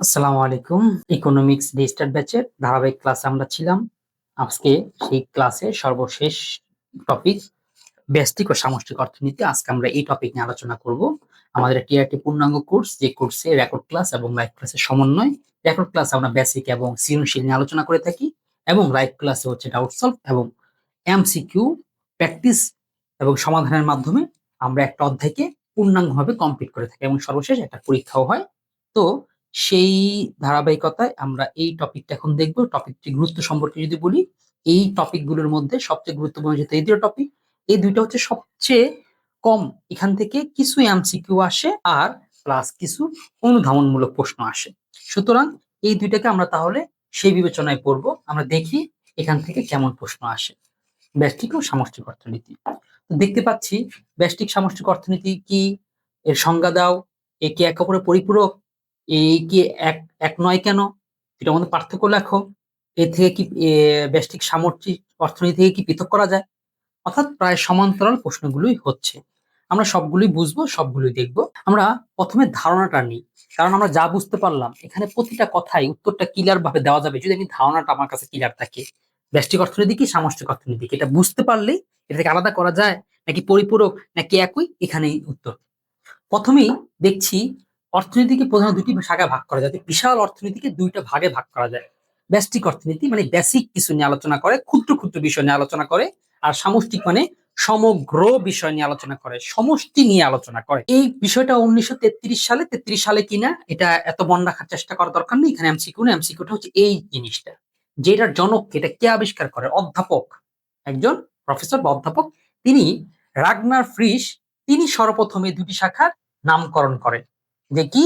আসসালামু আলাইকুম। Economics digital ব্যাচের ধারাবাহিক ক্লাসে আমরা ছিলাম। আজকে সেই ক্লাসে সর্বশেষ টপিক ব্যষ্টিক ও সামষ্টিক অর্থনীতি। আজকে আমরা এই টপিক নিয়ে আলোচনা করব। আমাদের টিআরটি পূর্ণাঙ্গ কোর্স যে কোর্সে রেকর্ড ক্লাস এবং লাইভ ক্লাসের সমন্বয়। রেকর্ড ক্লাস আমরা বেসিক এবং সৃজনশীল নিয়ে আলোচনা করে থাকি এবং লাইভ ক্লাসে হচ্ছে ডাউট সলভ এবং এমসিকিউ প্র্যাকটিস এবং সমাধানের মাধ্যমে আমরা একটা অধ্যায়কে পূর্ণাঙ্গভাবে কমপ্লিট করে থাকি এবং সর্বশেষ একটা পরীক্ষাও হয়। তো সেই ধারাবাহিকতায় আমরা এই টপিকটা এখন দেখব। টপিকটি গুরুত্ব সম্পর্কে যদি বলি, এই টপিকগুলোর মধ্যে সবচেয়ে গুরুত্বপূর্ণ যেহেতু এই দুটো টপিক এই দুইটা হচ্ছে সবচেয়ে কম। এখান থেকে কিছু এমসিকিউ আসে আর প্লাস কিছু অনুধাবনমূলক প্রশ্ন আসে। সুতরাং এই দুইটাকে আমরা তাহলে সেই বিবেচনায় পড়ব। আমরা দেখি এখান থেকে কেমন প্রশ্ন আসে। ব্যষ্টিক ও সামষ্টিক অর্থনীতি। দেখতে পাচ্ছি, ব্যষ্টিক সামষ্টিক অর্থনীতি কি? এর সংজ্ঞা দাও। একে এক অপরের পরিপূরক। এই কি এক এক নয় কেন? এটার মধ্যে পার্থক্য লেখো। এর থেকে কি এ, ব্যষ্টিক সামর্থিক অর্থনীতি থেকে কি পৃথক করা যায়? অর্থাৎ প্রায় সমান্তরাল প্রশ্নগুলোই হচ্ছে। আমরা সবগুলোই বুঝব সবগুলোই দেখব। আমরা প্রথমে ধারণাটা নিই। কারণ আমরা যা বুঝতে পারলাম এখানে প্রতিটা কথাই উত্তরটা ক্লিয়ার ভাবে দেওয়া যাবে। যদি আমি ধারণাটা আমার কাছে ক্লিয়ার থাকে ব্যষ্টিক অর্থনীতি কি সামষ্টিক অর্থনীতি এটা বুঝতে পারলেই এটা থেকে আলাদা করা যায়? নাকি পরিপূরক নাকি একই? এখানেই উত্তর। প্রথমেই দেখছি অর্থনীতিকে প্রধানত দুটি শাখায় ভাগ করা যায়। বিশাল অর্থনীতিকে দুইটা ভাগে ভাগ করা যায়। ব্যষ্টিক অর্থনীতি মানে বেসিক কিছু নিয়ে আলোচনা করে, ক্ষুদ্র ক্ষুদ্র বিষয় নিয়ে আলোচনা করে, আর সামষ্টিক মানে সমগ্র বিষয় নিয়ে আলোচনা করে, সমষ্টি নিয়ে আলোচনা করে। এই বিষয়টা উনিশশো তেত্রিশ সালে তেত্রিশ সালে কিনা, এটা এত মন রাখার চেষ্টা করার দরকার নেই। এখানে এমসিকিউ না এমসিকিউটা হচ্ছে এই জিনিসটা। যেটার জনক, এটা কে আবিষ্কার করে? অধ্যাপক। একজন প্রফেসর বা অধ্যাপক, তিনি রাগনার ফ্রিস তিনি সর্বপ্রথমে দুটি শাখার নামকরণ করেন। যে কি?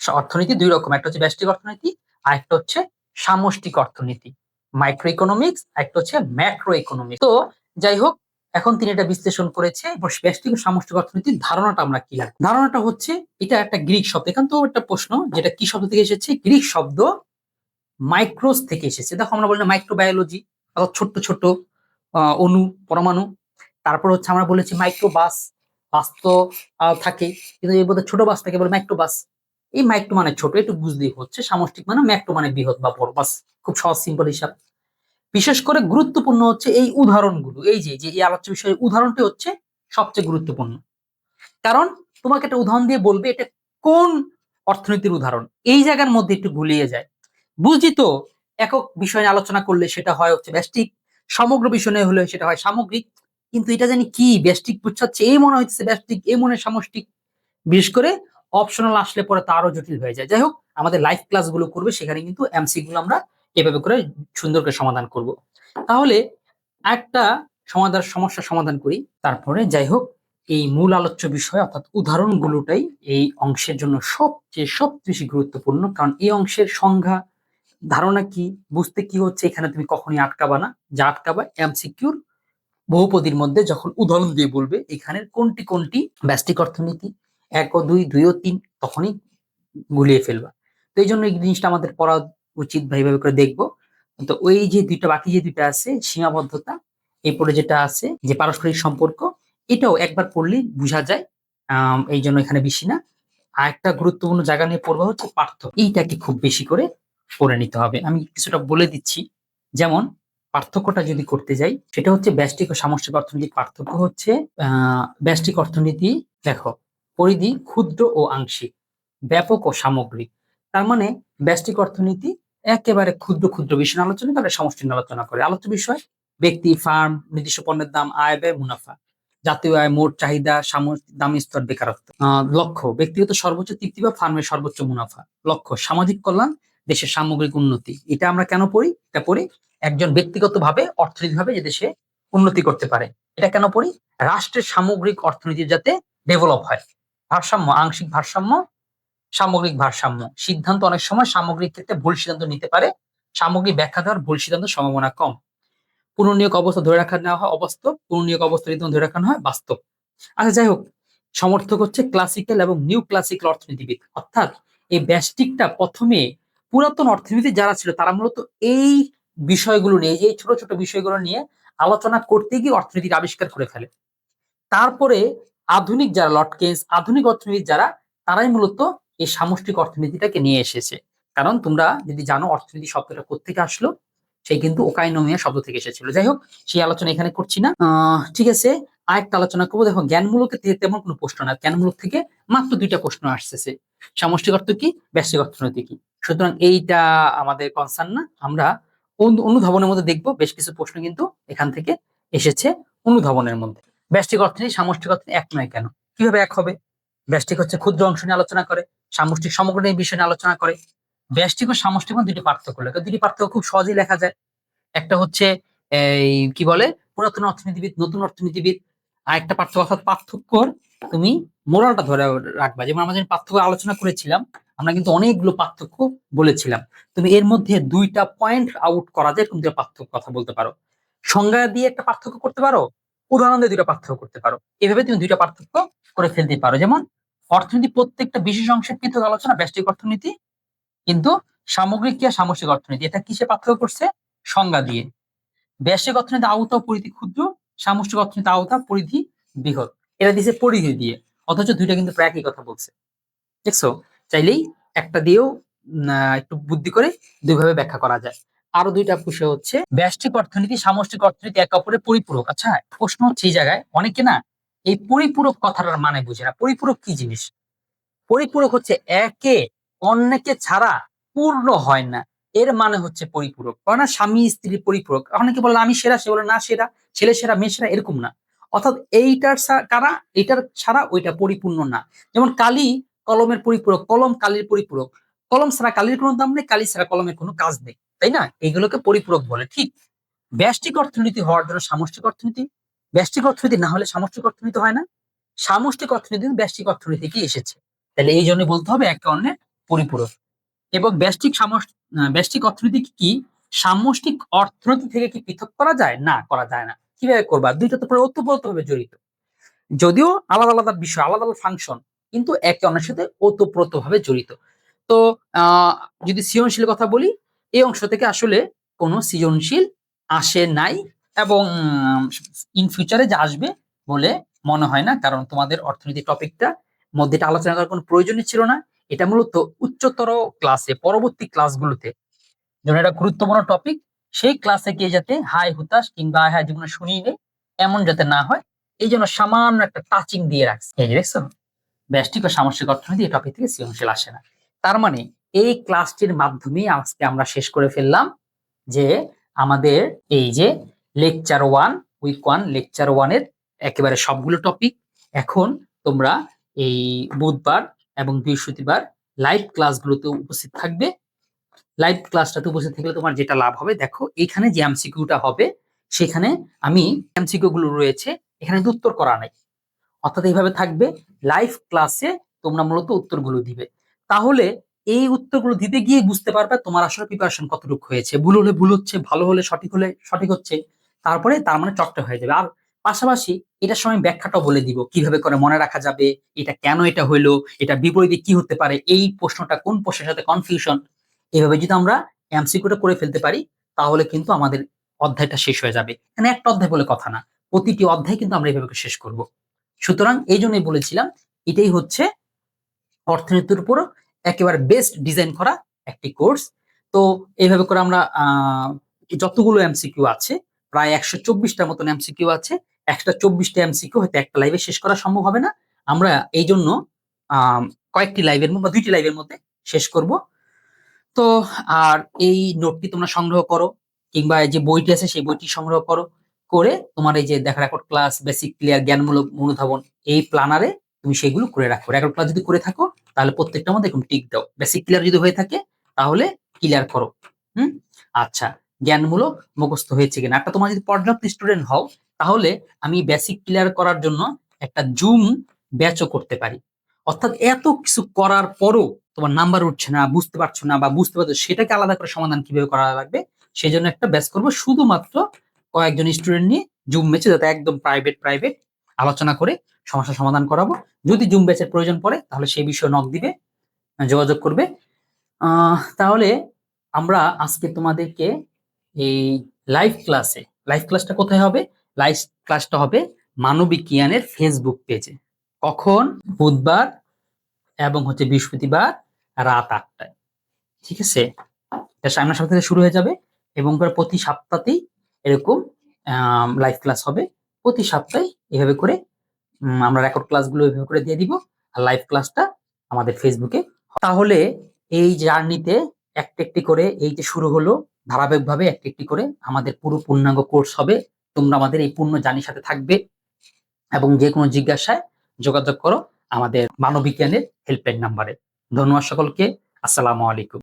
অর্থনীতি দুই রকম। একটা হচ্ছে ব্যষ্টিক অর্থনীতি, আর একটা হচ্ছে সামষ্টিক অর্থনীতি। মাইক্রো ইকোনমিক্স একটা হচ্ছে ম্যাক্রো ইকোনমিক্স তো যাই হোক, এখন তিনি এটা বিশ্লেষণ করেছে এবার ব্যষ্টিক সামষ্টিক অর্থনীতির ধারণাটা আমরা কি লাগবে ধারণাটা হচ্ছে, এটা একটা গ্রিক শব্দ। এখান তো একটা প্রশ্ন, যেটা কি শব্দ থেকে এসেছে? গ্রিক শব্দ মাইক্রোস থেকে এসেছে। দেখো, আমরা বললাম মাইক্রোবায়োলজি অর্থাৎ ছোট্ট ছোট্ট অণু, পরমাণু। তারপর হচ্ছে আমরা বলেছি মাইক্রোবাস বাস তো থাকে কিন্তু এর মধ্যে ছোট বাস থাকে বলে মাইক্রোবাস এই মাইক্রো মানে ছোট, একটু বুঝতেই হচ্ছে। সামষ্টিক মানে ম্যাক্রো মানে বৃহৎ বা বড় বাস খুব সহজ সিম্পল হিসাব। বিশেষ করে গুরুত্বপূর্ণ হচ্ছে এই উদাহরণগুলো। এই যে যে এই আলোচ্য বিষয়ের উদাহরণটি হচ্ছে সবচেয়ে গুরুত্বপূর্ণ। কারণ তোমাকে একটা উদাহরণ দিয়ে বলবে, এটা কোন অর্থনীতির উদাহরণ? এই জায়গার মধ্যে একটু গুলিয়ে যায়। বুঝি তো, একক বিষয় নিয়ে আলোচনা করলে সেটা হয় হচ্ছে ব্যষ্টিক, সমগ্র বিষয় নিয়ে হলে সেটা হয় সামগ্রিক। কিন্তু এটা জানি কি ব্যষ্টিক বুঝাচ্ছে এই মনে হচ্ছে ব্যষ্টিক এই মনে সামষ্টিক। বিশেষ করে অপশনাল আসলে পরে তারও জটিল হয়ে যায়। যাই হোক আমাদের লাইভ ক্লাসগুলো করবে, সেখানে কিন্তু এমসি গুলো আমরা এভাবে করে সুন্দর করে সমাধান করব। তাহলে একটা সমাধান সমস্যার সমাধান করি। তারপরে যাই হোক এই মূল আলোচ্য বিষয় অর্থাৎ উদাহরণগুলোটাই এই অংশের জন্য সবচেয়ে সবচেয়ে বেশি গুরুত্বপূর্ণ। কারণ এই অংশের সংজ্ঞা, ধারণা কি, বুঝতে কি হচ্ছে, এখানে তুমি কখনই আটকাবা না। যা আটকাবা এমসিকিউর বহুপদীর মধ্যে যখন উদাহরণ দিয়ে বলবে, এখানের কোনটি কোনটি? ব্যষ্টিক অর্থনীতি, এক ও দুই দুই ও তিন, তখনই গুলিয়ে ফেলবা। তো এই জন্য এই জিনিসটা আমাদের পড়া উচিত বা এইভাবে করে দেখব। তো ওই যে দুইটা, বাকি যে দুইটা আছে, সীমাবদ্ধতা, এরপরে যেটা আছে যে পারস্পরিক সম্পর্ক, এটাও একবার পড়লেই বোঝা যায় এই জন্য এখানে বেশি না। আর একটা গুরুত্বপূর্ণ জায়গা নিয়ে পড়বা হচ্ছে পার্থক্য। এইটাকে খুব বেশি করে পড়ে নিতে হবে। আমি কিছুটা বলে দিচ্ছি। যেমন পার্থক্যটা যদি করতে যাই, সেটা হচ্ছে ব্যষ্টিক ও সামষ্টিক অর্থনৈতিক পার্থক্য হচ্ছে ব্যষ্টিক অর্থনীতি, দেখো, পরিধি ক্ষুদ্র ও আংশিক, ব্যাপক ও সামগ্রিক। তার মানে ব্যষ্টিক অর্থনীতি একেবারে ক্ষুদ্র ক্ষুদ্র বিষয় আলোচনা করে, সমষ্টি আলোচনা করে। আলোচ্য বিষয়, ব্যক্তি, ফার্ম নির্দিষ্ট পণ্যের দাম, আয়, ব্যয়, মুনাফা, জাতীয় আয়, মোট চাহিদা সামষ্টিক দামি স্তর, বেকারত্ব। লক্ষ্য, ব্যক্তিগত সর্বোচ্চ তৃপ্তি বা ফার্মের সর্বোচ্চ মুনাফা। লক্ষ্য, সামাজিক কল্যাণ দেশের সামগ্রিক উন্নতি। এটা আমরা কেন পড়ি? এটা পড়ি একজন ব্যক্তিগতভাবে অর্থনৈতিকভাবে যে দেশে উন্নতি করতে পারে। এটা কেন পড়ি? রাষ্ট্রের সামগ্রিক অর্থনীতি যাতে ডেভেলপ হয়। ভারসাম্য, আংশিক ভারসাম্য, সামগ্রিক ভারসাম্য। সিদ্ধান্ত অনেক সময় সামগ্রিক ক্ষেত্রে ভুল সিদ্ধান্ত নিতে পারে। সামগ্রিক ব্যাখ্যা দেওয়ার ভুল সিদ্ধান্ত সম্ভাবনা কম। পুনর্নিয়োগ অবস্থা ধরে রাখা নেওয়া হয় অবাস্তব, পুনর্নিয়োগ অবস্থা ধরে রাখানো হয় বাস্তব। আচ্ছা যাই হোক, সমর্থক হচ্ছে ক্লাসিক্যাল এবং নিউ ক্লাসিক্যাল অর্থনীতিবিদ। অর্থাৎ এই ব্যাস্টিকটা প্রথমে পুরাতন অর্থনীতি যারা ছিল, তারা মূলত এই বিষয়গুলো নিয়ে, এই ছোট ছোট বিষয়গুলো নিয়ে আলোচনা করতে গিয়ে অর্থনীতির আবিষ্কার করে ফেলে। তারপরে আধুনিক যারা লটকেন্স, আধুনিক অর্থনীতি যারা, তারাই মূলত এই সামষ্টিক অর্থনীতিটাকে নিয়ে এসেছে। কারণ তোমরা যদি জানো অর্থনীতি শব্দটা কোত্থেকে আসলো, সেই কিন্তু ওকাইনোমিয়া শব্দ থেকে এসেছিল। যাই হোক, সেই আলোচনা এখানে করছি না। ঠিক আছে আরেকটা আলোচনা করব। দেখো জ্ঞানমূলক তেমন কোনো প্রশ্ন না। জ্ঞানমূলক থেকে মাত্র দুইটা প্রশ্ন আসতেছে। সামষ্টিক অর্থ কি? ব্যষ্টিক অর্থনীতি কি? সুতরাং এইটা আমাদের কনসার্ন না। আমরা অনু- অনুধাবনের মধ্যে দেখব। বেশ কিছু প্রশ্ন কিন্তু এখান থেকে এসেছে অনুধাবনের মধ্যে। ব্যষ্টিক অর্থনীতি সামষ্টিক অর্থনীতি এক নয় কেন? কীভাবে এক হবে? ব্যষ্টিক হচ্ছে ক্ষুদ্র অংশ নিয়ে আলোচনা করে, সামষ্টিক সমগ্র নিয়ে বিষয় নিয়ে আলোচনা করে। ব্যষ্টিক ও সামষ্টিক মধ্যে দুটি পার্থক্য লেখা। দুটি পার্থক্য খুব সহজেই লেখা যায়। একটা হচ্ছে এই, কি বলে? পুরাতন অর্থনীতিবিদ, নতুন অর্থনীতিবিদ আর একটা পার্থক্য অর্থাৎ পার্থক্যর তুমি মোরালটা ধরে রাখবা। যেমন আমরা পার্থক্য আলোচনা করেছিলাম, আমরা কিন্তু অনেকগুলো পার্থক্য বলেছিলাম। তুমি এর মধ্যে দুইটা পয়েন্ট আউট করা যায় তুমি পার্থক্য কথা বলতে পারো। সংজ্ঞা দিয়ে একটা পার্থক্য করতে পারো, উদাহরণ দিয়ে পার্থক্য করতে পারো। এভাবে তুমি দুইটা পার্থক্য করে ফেলতে পারো। যেমন অর্থনীতি প্রত্যেকটা বিশেষ অংশের পৃথক আলোচনা, ব্যষ্টিক অর্থনীতি, কিন্তু সামগ্রিক কি আর সামষ্টিক অর্থনীতি। এটা কিসে পার্থক্য করছে? সংজ্ঞা দিয়ে। ব্যষ্টিক অর্থনীতি আওতা ও পরিধি ক্ষুদ্র সামষ্টিক অর্থনীতি আওতা পরিধি, বৃহৎ। এটা দিছে পরিধি দিয়ে, অথচ দুইটা কিন্তু প্রায় একই কথা বলছে। দেখছ? চাইলেই একটা দিয়েও একটু বুদ্ধি করে দুইভাবে ব্যাখ্যা করা যায়। আরও দুইটা বিষয় হচ্ছে, ব্যষ্টিক অর্থনীতি, সামষ্টিক অর্থনীতি একে অপরের পরিপূরক। আচ্ছা প্রশ্ন হচ্ছে এই জায়গায়, অনেকে না, এই পরিপূরক কথাটার মানে বুঝে না। পরিপূরক কি জিনিস? পরিপূরক হচ্ছে একে অন্যকে ছাড়া পূর্ণ হয় না। এর মানে হচ্ছে পরিপূরক। না স্বামী, স্ত্রী পরিপূরক। অনেকে বলে, আমি সেরা। সে বলে, না, সেরা। ছেলে সেরা, মেয়ে সেরা, এরকম না। অর্থাৎ এইটার কারা? এইটার ছাড়া ওইটা পরিপূর্ণ না। যেমন কালি কলমের পরিপূরক, কলম কালির পরিপূরক। কলম ছাড়া কালির কোনো দাম নেই, কালি ছাড়া কলমের কোনো কাজ নেই। তাই না? এইগুলোকে পরিপূরক বলে, ঠিক? ব্যষ্টিক অর্থনীতি হওয়ার জন্য সামষ্টিক অর্থনীতি? ব্যষ্টিক অর্থনীতি না হলে সামষ্টিক অর্থনীতি হয় না? সামষ্টিক অর্থনীতি, ব্যষ্টিক অর্থনীতি কি এসেছে? তাহলে এই জন্য বলতে হবে, একে অন্যের পরিপূরক। এবং ব্যষ্টিক ব্যষ্টিক অর্থনীতি কি? সামষ্টিক অর্থনীতি থেকে কি পৃথক করা যায়? না, করা যায় না। কীভাবে করবা? দুইটা তো পুরো ওতপ্রোতভাবে জড়িত। যদিও আলাদা আলাদা বিষয়, আলাদা আলাদা ফাংশন কিন্তু একে অন্যের সাথে ওতপ্রোতভাবে জড়িত। তো যদি সৃজনশীল কথা বলি, এই অংশ থেকে আসলে কোনো সৃজনশীল আসে নাই এবং ইন ফিউচারে যে আসবে বলে মনে হয় না, কারণ তোমাদের অর্থনীতি টপিকটা মধ্যে আলোচনা করার কোনো প্রয়োজনই ছিল না। এটা মূলত উচ্চতর ক্লাসে পরবর্তী ক্লাসগুলোতে যেমন এটা গুরুত্বপূর্ণ টপিক সেই ক্লাসে গিয়ে যাতে হাই হুতাশ কিংবা হ্যাঁ জীবনে শুনিয়ে নেই এমন যাতে না হয়, এই জন্য সামান্য একটা টাচিং দিয়ে রাখছে। এই যে দেখছ, ব্যষ্টিক ও সামষ্টিক অর্থনীতি এই টপিক থেকে সৃজনশীল আসে না। তার মানে এই ক্লাসটির মাধ্যমে আজকে আমরা শেষ করে ফেললাম যে আমাদের এই যে lecture one week one lecture ওয়ানের একেবারে সবগুলো টপিক এখন তোমরা এই বুধবার এবং বৃহস্পতিবার লাইভ ক্লাসগুলোতে উপস্থিত থাকবে। লাইভ ক্লাসটাতে উপস্থিত থাকলে তোমার যেটা লাভ হবে, দেখো এখানে যে এমসিকিউটা হবে, সেখানে আমি এমসিকিউ গুলো রয়েছে, এখানে উত্তর করা নাই। অর্থাৎ এইভাবে থাকবে লাইভ ক্লাসে তোমরা মূলত উত্তরগুলো দিবে। তাহলে এই উত্তরগুলো দিতে গিয়ে বুঝতে পারবে তোমার আসলে প্রিপারেশন কতটুকু হয়েছে। ভুল হলে ভুল হচ্ছে, ভালো হলে সঠিক হলে সঠিক হচ্ছে, তারপরে তার মানে চটটা হয়ে যাবে। আর পাশাপাশি এটার সময় ব্যাখ্যাটাও বলে দিব, কীভাবে করে মনে রাখা যাবে, এটা কেন এটা হইল, এটা বিপরীতে কি হতে পারে, এই প্রশ্নটা কোন প্রশ্নের সাথে কনফিউশন এভাবে যদি আমরা এমসিকিউটা করে ফেলতে পারি, তাহলে কিন্তু আমাদের অধ্যায়টা শেষ হয়ে যাবে। এখানে একটা অধ্যায় বলে কথা না, প্রতিটি অধ্যায় কিন্তু আমরা এভাবে শেষ করব। সুতরাং এই জন্যই বলেছিলাম, এটাই হচ্ছে অর্থনীতির উপর একেবারে বেস্ট ডিজাইন করা একটি কোর্স তো এইভাবে করে আমরা যতগুলো এমসিকিউ আছে, প্রায় একশো চব্বিশটার মতন এমসিকিউ আছে একশো চব্বিশটা এমসিকিউ হয়তো একটা লাইভে শেষ করা সম্ভব হবে না। আমরা এই জন্য কয়েকটি লাইভের বা দুইটি লাইভের মধ্যে শেষ করব। তো, আর এই নোটটি তোমরা সংগ্রহ করো, কিংবা যে বইটি আছে সেই বইটি সংগ্রহ করো, করে তোমার এই যে দেখা রেকর্ড ক্লাস বেসিক ক্লিয়ার জ্ঞানমূলক অনুধাবন এই প্ল্যানারে তুমি সেগুলো করে রাখো। রেকর্ড ক্লাস যদি করে থাকো, তাহলে প্রত্যেকটার মধ্যে এরকম টিক দাও। বেসিক ক্লিয়ার যদি হয়ে থাকে, তাহলে ক্লিয়ার করো। হুম? আচ্ছা জ্ঞানমূলক মুখস্থ হয়েছে কিনা? একটা তোমার যদি পর্যাপ্ত স্টুডেন্ট হও তাহলে আমি বেসিক ক্লিয়ার করার জন্য একটা জুম ব্যাচও করতে পারি। অর্থাৎ এত কিছু করার পরও তোমার নাম্বার উঠছে না, বুঝতে পারছ না বা বুঝতে পারছ সেটাকে আলাদা করে সমাধান কীভাবে করা লাগবে সেই জন্য একটা ব্যাচ করব শুধুমাত্র কয়েকজন স্টুডেন্ট নিয়ে জুম ব্যাচে যাতে একদম প্রাইভেট প্রাইভেট আলোচনা করে সমস্যা সমাধান করাবো। যদি জুম ব্যাচের প্রয়োজন পড়ে, তাহলে সেই বিষয়ে নক দিবে, যোগাযোগ করবে। তাহলে আমরা আজকে তোমাদেরকে এই লাইভ ক্লাসে লাইভ ক্লাসটা কোথায় হবে? লাইভ ক্লাসটা হবে মানবিক জ্ঞানের ফেসবুক পেজে কখন? বুধবার এবং হচ্ছে বৃহস্পতিবার রাত আটটায়। ঠিক আছে? এটা সামনের সপ্তাহ থেকে শুরু হয়ে যাবে এবং প্রতি সপ্তাহতেই এরকম লাইভ ক্লাস হবে। প্রতি সপ্তাহে এভাবে করে আমরা রেকর্ড ক্লাসগুলো এভাবে করে দিয়ে দিব আর লাইভ ক্লাসটা আমাদের ফেসবুকে তাহলে এই জার্নিতে একটা একটি করে, এই যে শুরু হলো, ধারাবাহিকভাবে একটি একটি করে আমাদের পুরো পূর্ণাঙ্গ কোর্স হবে তোমরা আমাদের এই পূর্ণ জানির সাথে থাকবে এবং যে কোনো জিজ্ঞাসায় যোগাযোগ করো আমাদের মানবিজ্ঞানের হেল্পলাইন নাম্বারে ধন্যবাদ সকলকে। আসসালামু আলাইকুম।